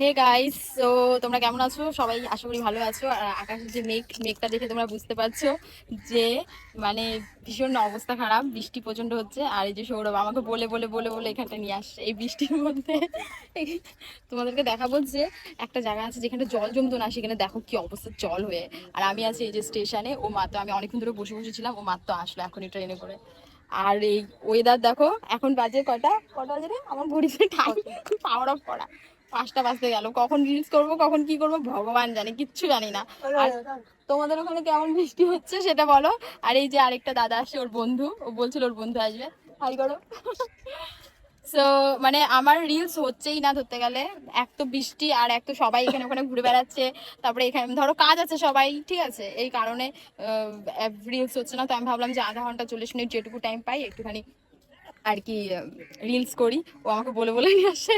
Hey guys তো তোমরা কেমন আছো? সবাই আশা করি ভালো আছো। আর আকাশের যে মেঘ, মেঘটা দেখে তোমরা বুঝতে পারছ যে মানে ভীষণ অবস্থা খারাপ, বৃষ্টি প্রচণ্ড হচ্ছে। আর এই যে সৌরভ, আমাকে বলে বলে বলে বলে এখানটা নিয়ে আসছে। এই বৃষ্টির মধ্যে তোমাদেরকে দেখাবো যে একটা জায়গা আছে যেখানে জল জমতো না, সেখানে দেখো কি অবস্থা জল হয়ে। আর আমি আছি এই যে স্টেশনে, ও মাত্র আমি অনেকক্ষণ ধরে বসে বসেছিলাম ও মাত্র আসলো এখনই ট্রেনে করে। আর এই ওয়েদার দেখো, এখন বাজে কটা? কটা বাজে রে? আমার ঘড়িতে টাইম পাওয়ার অফ করা। পাঁচটা বাজতে গেল। কখন রিলস করব কখন কি করব ভগবান জানে কিচ্ছু জানি না। আর তোমাদের ওখানে কেমন বৃষ্টি হচ্ছে সেটা বলো। আর এই যে আরেকটা দাদা আসছে ওর বন্ধু ও বলছিল ওর বন্ধু আসবে। হাই করো। সো মানে আমার রিলস হচ্ছেই না ধরতে গেলে। এক তো বৃষ্টি আর এক তো সবাই এখানে ওখানে ঘুরে বেড়াচ্ছে। তারপরে এখানে ধরো কাজ আছে সবাই ঠিক আছে? এই কারণে রিলস হচ্ছে না। তো আমি ভাবলাম যে আধা ঘণ্টা চল্লিশ মিনিট যেটুকু টাইম পাই একটুখানি আর কি রিলস করি। ও আমাকে বলে বলে নিয়ে আসে।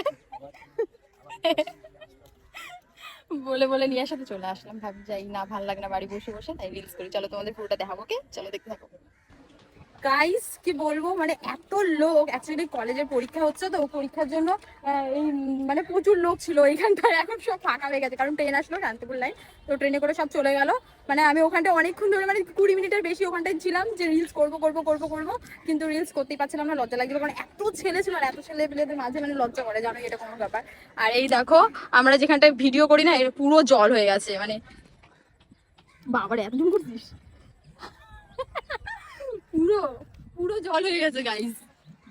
বলে বলে নিয়ে আসাতে চলে আসলাম। ভাবি যাই না, ভালো লাগে না বাড়ি বসে বসে, তাই রিলস করি। চলো তোমাদের পুরোটা দেখাবো কে চলো দেখতে থাকো। গাইস কি বলব? মানে এত লোক অ্যাকচুয়ালি কলেজের পরীক্ষা হচ্ছে তো, পরীক্ষার জন্য এই মানে প্রচুর লোক ছিল এইখানটায় এখন সব ফাঁকা হয়ে গেছে, কারণ ট্রেন আসলো শান্তিপুর লাইন তো ট্রেনে করে সব চলে গেল। মানে আমি ওখানটা অনেকক্ষণ ধরে মানে কুড়ি মিনিটের বেশি ওখানটায় ছিলাম যে রিলস করব করব করব করব, কিন্তু রিলস করতেই পারছিলাম না, লজ্জা লাগছিল, কারণ এত ছেলে ছিল এত ছেলে পেলেদের মাঝে মানে লজ্জা করে জানো এটা কোনো ব্যাপার। আর এই দেখো, আমরা যেখানটায় ভিডিও করি না, এর পুরো জল হয়ে গেছে মানে বাবার, এতদিন করছিস? পুরো পুরো জল হয়ে গেছে গাইস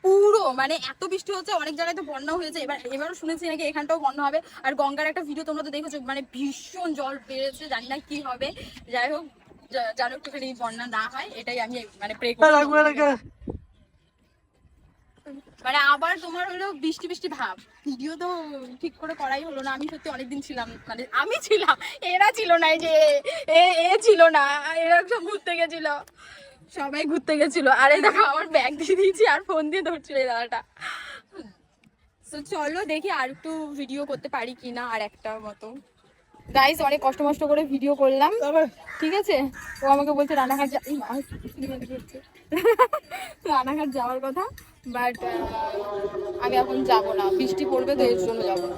পুরো মানে এত বৃষ্টি হচ্ছে অনেক জায়গায় তো বন্যা হয়েছে। এবার এবারও শুনেছি নাকি এখানটাও বন্যা হবে। আর গঙ্গার একটা ভিডিও তোমরা তো দেখেছ মানে ভীষণ জল বেড়েছে জানি না কি হবে। যাই হোক যেন একটুখানি বন্যা না হয় এটাই আমি মানে প্রে করি মানে আবার তোমার হলো বৃষ্টি বৃষ্টি ভাব। ভিডিও তো ঠিক করে করাই হলো না। আমি সত্যি অনেকদিন ছিলাম মানে আমি ছিলাম, এরা ছিল না যে এ এ ছিল না, এরা সব ঘুরতে গেছিল। সবাই ঘুরতে গেছিল। আর এই দেখো, আমার ব্যাগ দিয়ে দিয়েছি আর ফোন দিয়ে ধরছিল এই দাদাটা। তো চলো দেখি আর একটু ভিডিও করতে পারি কিনা আর একটা মতো। গাইস অনেক কষ্ট মষ্ট করে ভিডিও করলাম। ঠিক আছে? ও আমাকে বলছে রানাঘাট। রানাঘাট যাওয়ার কথা বাট আমি এখন যাব না। বৃষ্টি পড়বে তো এর জন্য যাব না।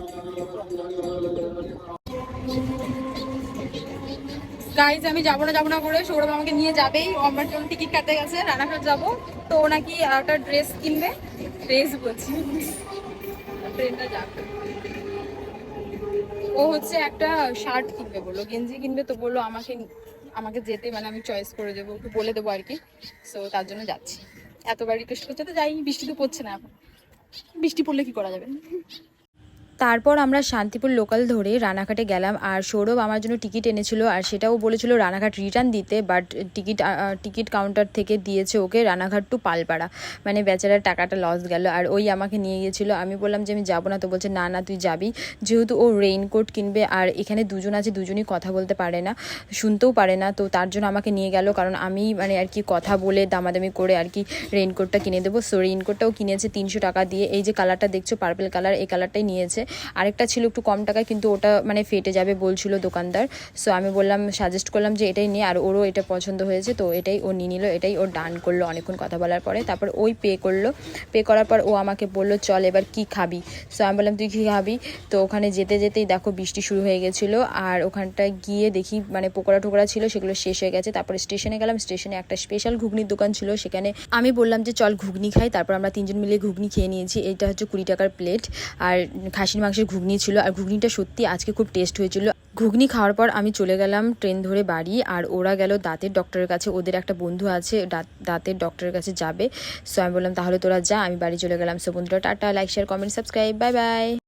গাইজ আমি যাব না যাব না করে সৌরভ আমাকে নিয়ে যাবেই। আমার জন্য টিকিট কাটতে গেছে রানাঘাট যাব। তো ও নাকি একটা ড্রেস কিনবে। ড্রেস বলছি। ট্রেনটা যাবে ও হচ্ছে একটা শার্ট কিনবে বলল, গেঞ্জি কিনবে তো বলল আমাকে আমাকে যেতে মানে আমি চয়েস করে দেবো একটু বলে দেবো আর কি। সো তার জন্য যাচ্ছি। এতবার রিকোয়েস্ট করছে, তো যাই বৃষ্টি তো পড়ছে না এখন। বৃষ্টি পড়লে কি করা যাবে? তারপর আমরা শান্তিপুর লোকাল ধরে রানাঘাটে গেলাম আর সৌরভ আমার জন্য টিকিট এনেছিল আর সেটাও বলেছিল রানাঘাট রিটার্ন দিতে বাট টিকিট টিকিট কাউন্টার থেকে দিয়েছে ওকে রানাঘাট টু পালপাড়া। মানে বেচারার টাকাটা লস গেল আর ওই আমাকে নিয়ে গিয়েছিল। আমি বললাম যে আমি যাব না। তো বলছে, না না, তুই যাবি। যেহেতু ও রেইনকোট কিনবে আর এখানে দুজন আছে, দুজনই কথা বলতে পারে না, শুনতেও পারে না। তো তার জন্য আমাকে নিয়ে গেল কারণ আমি মানে আর কি কথা বলে দামাদামি করে আর কি রেইনকোটটা কিনে দেবো। সো রেইনকোটটাও কিনেছে তিনশো টাকা দিয়ে। এই যে কালারটা দেখছ পার্পেল কালার এই কালারটাই নিয়েছে। আরেকটা ছিল একটু কম টাকায়, কিন্তু ওটা মানে ফেটে যাবে বলছিল দোকানদার। সো আমি বললাম সাজেস্ট করলাম যে এটাই নিয়ে আর ওরও এটা পছন্দ হয়েছে, তো এটাই ও নিয়ে নিল, এটাই ও ডান করল অনেকক্ষণ কথা বলার পরে। তারপর ওই পে করল। পে করার পর ও আমাকে বলল, চল এবার কি খাবি? সো আমি বললাম, তুই কী খাবি? তো ওখানে যেতে যেতেই দেখো বৃষ্টি শুরু হয়ে গেছিল, আর ওখানটায় গিয়ে দেখি মানে পকোড়া টোকরা ছিল, সেগুলো শেষ হয়ে গেছে। তারপরে স্টেশনে গেলাম স্টেশনে একটা স্পেশাল ঘুগনির দোকান ছিল, সেখানে আমি বললাম যে, চল ঘুগনি খাই। তারপর আমরা তিনজন মিলে ঘুগনি খেয়ে নিয়েছি। এটা হচ্ছে কুড়ি টাকার প্লেট আর খাসির মাংসের ঘুগনি ছিল আর ঘুগনিটা সত্যি আজকে খুব টেস্ট হয়েছিল। ঘুগনি খাওয়ার পর আমি চলে গেলাম ট্রেন ধরে বাড়ি আর ওরা গেল দাঁতের ডক্টরের কাছে। ওদের একটা বন্ধু আছে দাঁত- দাঁতের ডক্টরের কাছে যাবে। সো আমি বললাম, তাহলে তোরা যা। আমি বাড়ি চলে গেলাম। সো বন্ধুরা, tata. Like share comment subscribe bye bye